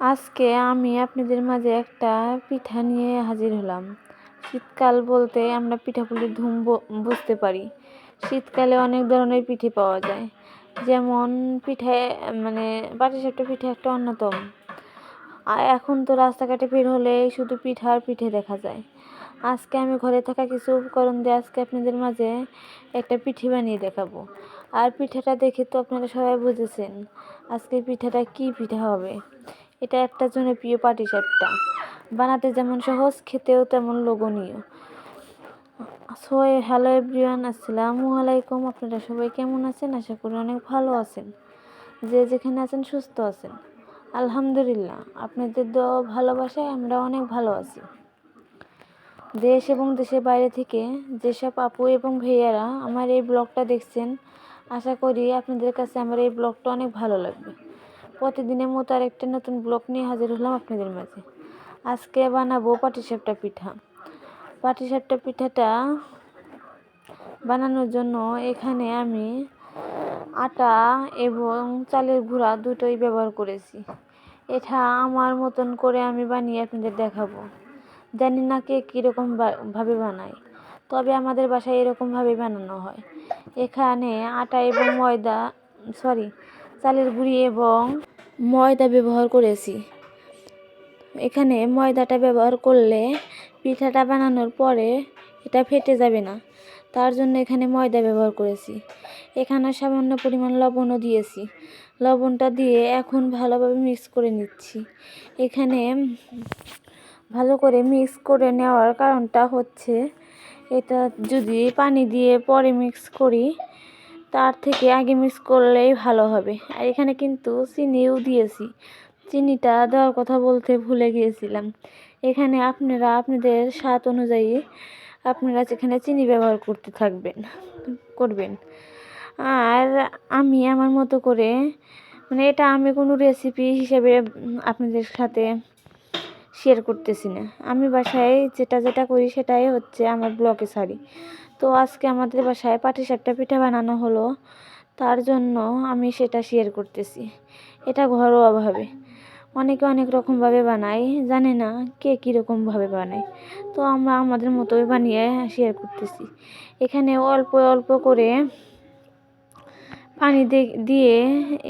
আজকে আমি আপনাদের মাঝে একটা পিঠা নিয়ে হাজির হলাম। শীতকাল বলতে আমরা পিঠাপুলির ধুম বুঝতে পারি। শীতকালে অনেক ধরনের পিঠে পাওয়া যায়। যেমন পিঠে মানে পাটিসাপটা পিঠা একটা অন্যতম। আর এখন তো রাস্তাঘাটে বের হলে শুধু পিঠা আর পিঠে দেখা যায়। আজকে আমি ঘরে থাকা কিছু উপকরণ দিয়ে আজকে আপনাদের মাঝে একটা পিঠে বানিয়ে দেখাবো। আর পিঠাটা দেখে তো আপনারা সবাই বুঝেছেন আজকে পিঠাটা কি পিঠা হবে। এটা একটা জনপ্রিয় পাটিসাপটা বানাতে যেমন সহজ, খেতেও তেমন লোভনীয়। সো হ্যালো এভরিওয়ান আসসালামু আলাইকুম। আপনারা সবাই কেমন আছেন? আশা করি অনেক ভালো আছেন। যে যেখানে আছেন, সুস্থ আছেন। আলহামদুলিল্লাহ, আপনাদের দোয়া ভালোবাসায় আমরা অনেক ভালো আছি। দেশ এবং দেশের বাইরে থেকে যেসব আপু এবং ভাইয়ারা আমার এই ব্লগটা দেখছেন, আশা করি আপনাদের কাছে আমার এই ব্লগটা অনেক ভালো লাগবে। প্রতিদিনের মতো আর একটা নতুন ব্লগ নিয়ে হাজির হলাম আপনাদের মাঝে। আজকে বানাবো পাটিসাপটা পিঠা। পাটিসাপটা পিঠাটা বানানোর জন্য এখানে আমি আটা এবং চালের গুঁড়া দুটোই ব্যবহার করেছি। এটা আমার মতন করে আমি বানিয়ে আপনাদের দেখাবো। জানি না কে কীরকম ভাবে বানায়। তবে আমাদের বাসায় এরকমভাবে বানানো হয়। এখানে আটা এবং ময়দা, সরি চালের গুঁড়ি এবং ময়দা ব্যবহার করেছি। এখানে ময়দাটা ব্যবহার করলে পিঠাটা বানানোর পরে এটা ফেটে যাবে না। তার জন্য এখানে ময়দা ব্যবহার করেছি। এখানে সামান্য পরিমাণ লবণও দিয়েছি। লবণটা দিয়ে এখন ভালোভাবে মিক্স করে নিচ্ছি। এখানে ভালো করে মিক্স করে নেওয়ার কারণটা হচ্ছে, এটা যদি পানি দিয়ে পরে মিক্স করি তার থেকে আগে মিক্স করলেই ভালো হবে। আর এখানে কিন্তু চিনিও দিয়েছি। চিনিটা দেওয়ার কথা বলতে ভুলে গিয়েছিলাম। এখানে আপনারা, আপনাদের স্বাদ অনুযায়ী আপনারা যেখানে চিনি ব্যবহার করতে থাকবেন, করবেন। আর আমি আমার মতো করে মানে এটা আমি কোনো রেসিপি হিসেবে আপনাদের সাথে শেয়ার করতেছি না। আমি বাসায় যেটা যেটা করি সেটাই হচ্ছে আমার ব্লগে ছাড়ি। তো আজকে আমাদের বাসায় পাটিসাপটা পিঠা বানানো হলো, তার জন্য আমি সেটা শেয়ার করতেছি। এটা ঘরোয়াভাবে অনেকে অনেক রকমভাবে বানায়, জানে না কে কীরকমভাবে বানায়। তো আমরা আমাদের মতোই বানিয়ে শেয়ার করতেছি। এখানে অল্প অল্প করে পানি দিয়ে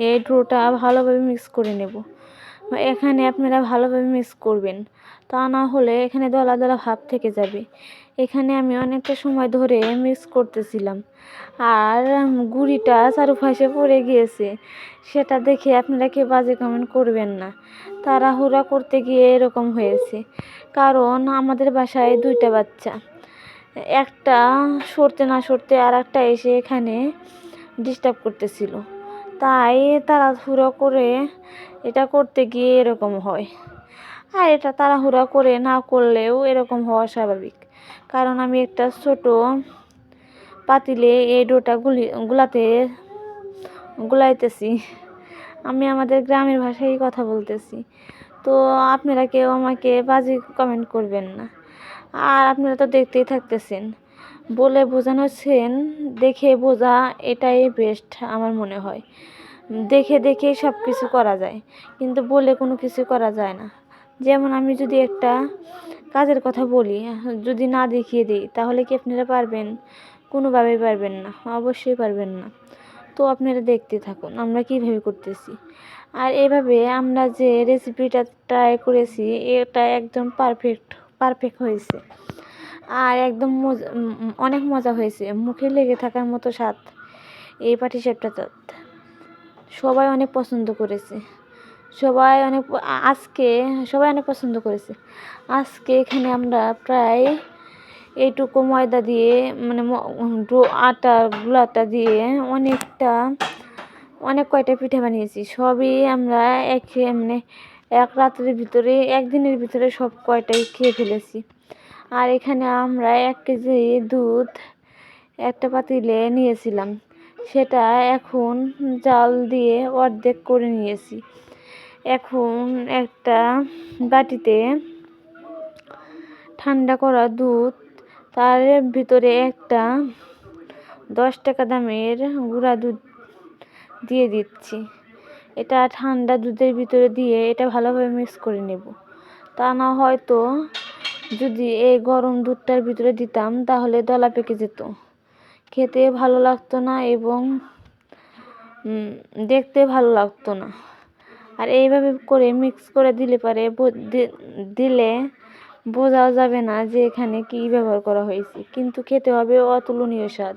এই ডোটা ভালোভাবে মিক্স করে নেব। এখানে আপনারা ভালোভাবে মিক্স করবেন। তা না হলে এখানে দলা দলা ভাব থেকে যাবে। এখানে আমি অনেকটা সময় ধরে মিক্স করতেছিলাম। আর গুড়িটা চারুপাশে পড়ে গিয়েছে। সেটা দেখে আপনারা কেউ বাজে কমেন্ট করবেন না। তাড়াহুড়া করতে গিয়ে এরকম হয়েছে। কারণ আমাদের বাসায় দুইটা বাচ্চা। একটা সরতে না সরতে আর একটা এসে এখানে ডিস্টার্ব করতেছিল। তাই তাড়াহুড়ো করে এটা করতে গিয়ে এরকম হয়। আর এটা তাড়াহুড়া করে না করলেও এরকম হওয়া স্বাভাবিক। কারণ আমি একটা ছোট পাতিলে এই ডোটা গুলি, গুলাতে, গুলাইতেছি। আমি আমাদের গ্রামের ভাষায় কথা বলতেছি। তো আপনারা কেউ আমাকে বাজে কমেন্ট করবেন না। আর আপনারা তো দেখতেই থাকতেছেন। বলে বোঝানোছেন দেখে বোঝা এটাই বেস্ট আমার মনে হয়। দেখে দেখেই সব কিছু করা যায়, কিন্তু বলে কোনো কিছু করা যায় না। যেমন আমি যদি একটা কাজের কথা বলি, যদি না দেখিয়ে দিই, তাহলে কি আপনারা পারবেন? কোনোভাবেই পারবেন না, অবশ্যই পারবেন না। তো আপনারা দেখতে থাকুন, আমরা কীভাবে করতেছি। আর এভাবে আমরা যে রেসিপিটা ট্রাই করেছি, এটা একদম পারফেক্ট পারফেক্ট হয়েছে। আর একদম মজা অনেক মজা হয়েছে। মুখে লেগে থাকার মতো স্বাদ এই পাটি পাটিসাপটা সবাই অনেক পছন্দ করেছে। সবাই অনেক আজকে সবাই অনেক পছন্দ করেছে। আজকে এখানে আমরা প্রায় এইটুকু ময়দা দিয়ে মানে আটা, গুলাটা দিয়ে অনেকটা, অনেক কয়টা পিঠে বানিয়েছি। সবই আমরা এক মানে এক রাতের ভিতরে, একদিনের ভিতরে সব কয়টাই খেয়ে ফেলেছি। আর এখানে আমরা এক কেজি দুধ একটা পাতিলে নিয়েছিলাম। সেটা এখন জাল দিয়ে অর্ধেক করে নিয়েছি। এখন একটা বাটিতে ঠান্ডা করা দুধ, তার ভিতরে একটা দশ টাকা দামের গুঁড়া দুধ দিয়ে দিচ্ছি। এটা ঠান্ডা দুধের ভিতরে দিয়ে এটা ভালোভাবে মিক্স করে নেব। তা না হয়তো যদি এই গরম দুধটার ভিতরে দিতাম, তাহলে দলা পেকে যেত। খেতে ভালো লাগতো না এবং দেখতে ভালো লাগতো না। আর এইভাবে করে মিক্স করে দিলে পারে দিলে বোঝাও যাবে না যে এখানে কি ব্যবহার করা হয়েছে। কিন্তু খেতে হবে অতুলনীয় স্বাদ।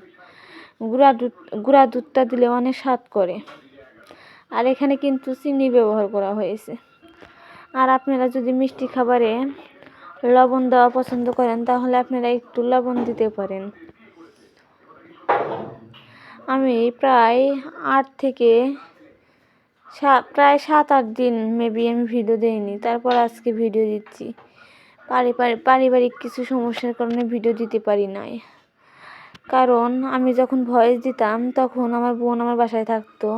গুঁড়া দুধ, গুঁড়া দুধটা দিলে অনেক স্বাদ করে। আর এখানে কিন্তু চিনি ব্যবহার করা হয়েছে। আর আপনারা যদি মিষ্টি খাবারে লবণ দেওয়া পছন্দ করেন, তাহলে আপনারা একটু লবণ দিতে পারেন। আমি প্রায় আট থেকে প্রায় সাত, আট দিন মেবি আমি ভিডিও দেইনি। তারপর আজকে ভিডিও দিচ্ছি। পারিবারিক কিছু সমস্যার কারণে ভিডিও দিতে পারি নাই। কারণ আমি যখন ভয়েস দিতাম, তখন আমার বোন আমার বাসায় থাকতো।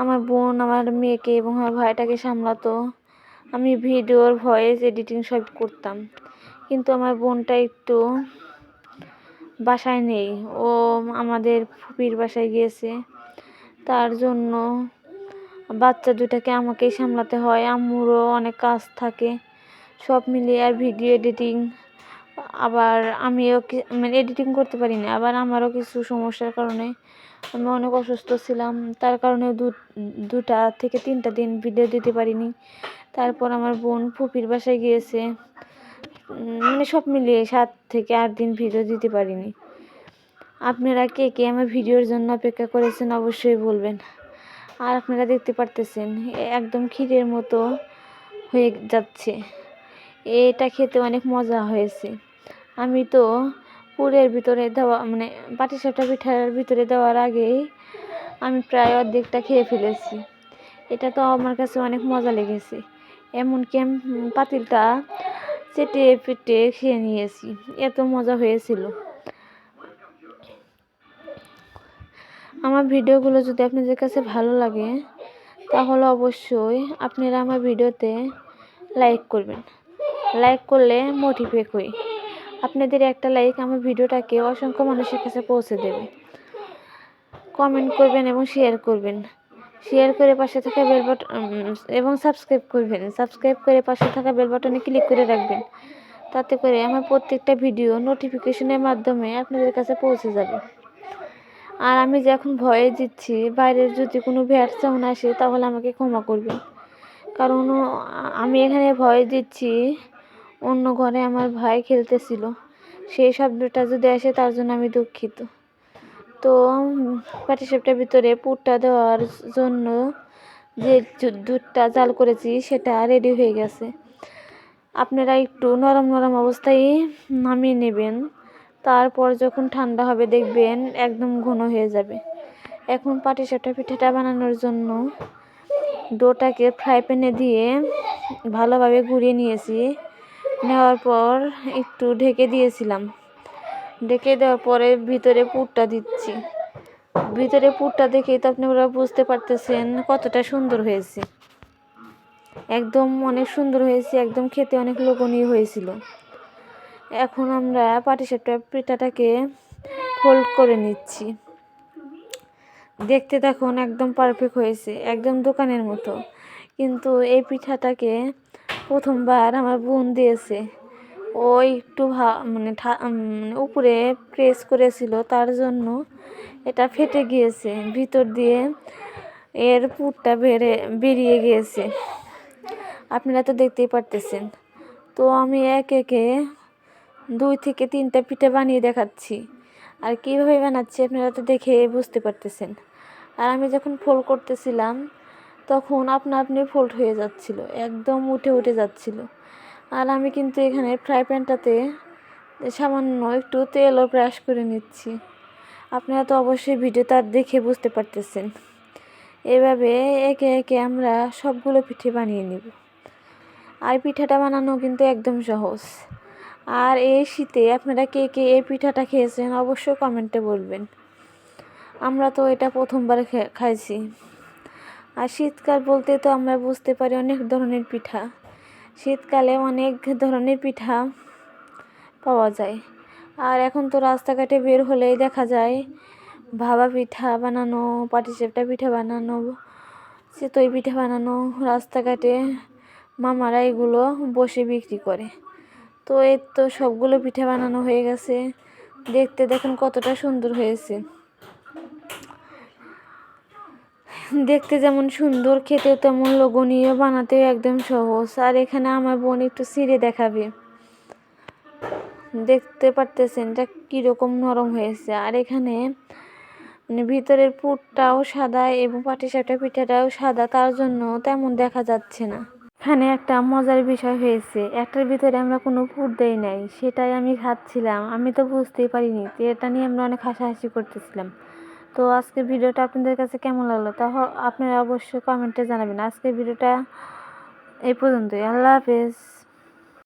আমার বোন আমার মেয়েকে এবং আমার ভাইটাকে সামলাতো। আমি ভিডিওর ভয়েস এডিটিং সব করতাম। কিন্তু আমার বোনটা একটু বাসায় নেই। ও আমাদের ফুপির বাসায় গিয়েছে। তার জন্য বাচ্চা দুটাকে আমাকেই সামলাতে হয়। আম্মুরও অনেক কাজ থাকে। সব মিলিয়ে আর ভিডিও এডিটিং আবার আমিও মানে এডিটিং করতে পারি না। আবার আমারও কিছু সমস্যার কারণে আমি অনেক অসুস্থ ছিলাম। তার কারণে দু, দুটা থেকে তিনটা দিন ভিডিও দিতে পারিনি। তারপর আমার বোন ফুপির বাসায় গিয়েছে। মানে সব মিলিয়ে সাত থেকে আট দিন ভিডিও দিতে পারিনি। আপনারা কে কে আমার ভিডিওর জন্য অপেক্ষা করেছেন অবশ্যই বলবেন। আর আপনারা দেখতে পারতেছেন একদম ক্ষীরের মতো হয়ে যাচ্ছে। এটা খেতে অনেক মজা হয়েছে। আমি তো পুরের ভিতরে দেওয়া মানে পাটিসাপটা পিঠার ভিতরে দেওয়ার আগেই আমি প্রায় অর্ধেকটা খেয়ে ফেলেছি। এটা তো আমার কাছে অনেক মজা লেগেছে। এমনকি আমি পাতিলটা চেটে পেটে খেয়ে নিয়েছি। এত মজা হয়েছিল। আমার ভিডিওগুলো যদি আপনাদের কাছে ভালো লাগে, তাহলে অবশ্যই আপনারা আমার ভিডিওতে লাইক করবেন। লাইক করলে মোটিভেট হই। আপনাদের একটা লাইক আমার ভিডিওটাকে অসংখ্য মানুষের কাছে পৌঁছে দেবে। কমেন্ট করবেন এবং শেয়ার করবেন। শেয়ার করে পাশে থাকা বেল বাটন এবং সাবস্ক্রাইব করবেন। সাবস্ক্রাইব করে পাশে থাকা বেল বাটনে ক্লিক করে রাখবেন। তাতে করে আমার প্রত্যেকটা ভিডিও নোটিফিকেশনের মাধ্যমে আপনাদের কাছে পৌঁছে যাবে। আর আমি যে এখন ভয়ে দিচ্ছি বাইরের যদি কোনো ভ্যাট সাউন্ড আসে তাহলে আমাকে ক্ষমা করবেন। কারণ আমি এখানে ভয় দিচ্ছি অন্য ঘরে আমার ভাই খেলতেছিল। সেই শব্দটা যদি আসে তার জন্য আমি দুঃখিত। তো পাটিসাপটার ভিতরে পুরটা দেওয়ার জন্য যে দুধটা জাল করেছি সেটা রেডি হয়ে গেছে। আপনারা একটু নরম নরম অবস্থায় নামিয়ে নেবেন। তারপর যখন ঠান্ডা হবে দেখবেন একদম ঘন হয়ে যাবে। এখন পাটিসাপটা পিঠাটা বানানোর জন্য ডোটাকে ফ্রাই প্যানে দিয়ে ভালোভাবে ঘুরিয়ে নিয়েছি। নেওয়ার পর একটু ঢেকে দিয়েছিলাম। ঢেকে দেওয়ার পরে ভিতরে পুরটা দিচ্ছি। ভিতরে পুরটা দেখেই তো আপনারা বুঝতে পারতেছেন কতটা সুন্দর হয়েছে। একদম অনেক সুন্দর হয়েছে, একদম খেতে অনেক লোভনীয় হয়েছিল। এখন আমরা পাটিসাপটা পিঠাটাকে ফোল্ড করে নিচ্ছি। দেখতে দেখুন একদম পারফেক্ট হয়েছে, একদম দোকানের মতো। কিন্তু এই পিঠাটাকে প্রথমবার আমার বোন দিয়েছে। ও একটু ভা- মানে মানে উপরে প্রেস করেছিল, তার জন্য এটা ফেটে গিয়েছে। ভিতর দিয়ে এর পুরটা বেড়ে, বেরিয়ে গিয়েছে। আপনারা তো দেখতেই পারতেছেন। তো আমি এক একে দুই থেকে তিনটা পিঠে বানিয়ে দেখাচ্ছি। আর কীভাবে বানাচ্ছি আপনারা তো দেখে বুঝতে পারতেছেন। আর আমি যখন ফোল্ড করতেছিলাম তখন আপনা আপনি ফোল্ড হয়ে যাচ্ছিল, একদম উঠে উঠে যাচ্ছিল। আর আমি কিন্তু এখানে ফ্রাই প্যানটাতে সামান্য একটু তেলও ব্রাশ করে নিচ্ছি। আপনারা তো অবশ্যই ভিডিও তার দেখে বুঝতে পারতেছেন। এভাবে একে একে আমরা সবগুলো পিঠে বানিয়ে নিব। আর পিঠাটা বানানো কিন্তু একদম সহজ। আর এই শীতে আপনারা কে কে এই পিঠাটা খেয়েছেন অবশ্যই কমেন্টে বলবেন। আমরা তো এটা প্রথমবার খাইছি। আর শীতকাল বলতে তো আমরা বুঝতে পারি অনেক ধরনের পিঠা। শীতকালে অনেক ধরনের পিঠা পাওয়া যায়। আর এখন তো রাস্তাঘাটে বের হলেই দেখা যায় ভাবা পিঠা বানানো পাটিসাপটা পিঠা বানানো, চিতই পিঠা বানানো, রাস্তাঘাটে মামারা এগুলো বসে বিক্রি করে। তো এর তো সবগুলো পিঠা বানানো হয়ে গেছে। দেখতে দেখুন কতটা সুন্দর হয়েছে। দেখতে যেমন সুন্দর, খেতেও তেমন লোভনীয়, বানাতেও একদম সহজ। আর এখানে আমার বোন একটু ছিঁড়ে দেখাবে। দেখতে পারতেছেন এটা কীরকম নরম হয়েছে। আর এখানে মানে ভিতরের পুরটাও সাদা এবং পাটিসাপটা পিঠাটাও সাদা, তার জন্য তেমন দেখা যাচ্ছে না। এখানে একটা মজার বিষয় হয়েছে, একটার ভিতরে আমরা কোনো পুর দেই নাই, সেটাই আমি খাচ্ছিলাম। আমি তো বুঝতেই পারিনি এটা নিয়ে আমরা অনেক হাসাহাসি করতেছিলাম। তো আজকের ভিডিওটা আপনাদের কাছে কেমন লাগল? তা আপনারা অবশ্যই কমেন্টে জানাবেন। আজকের ভিডিওটা এই পর্যন্তই। আল্লাহ হাফেজ।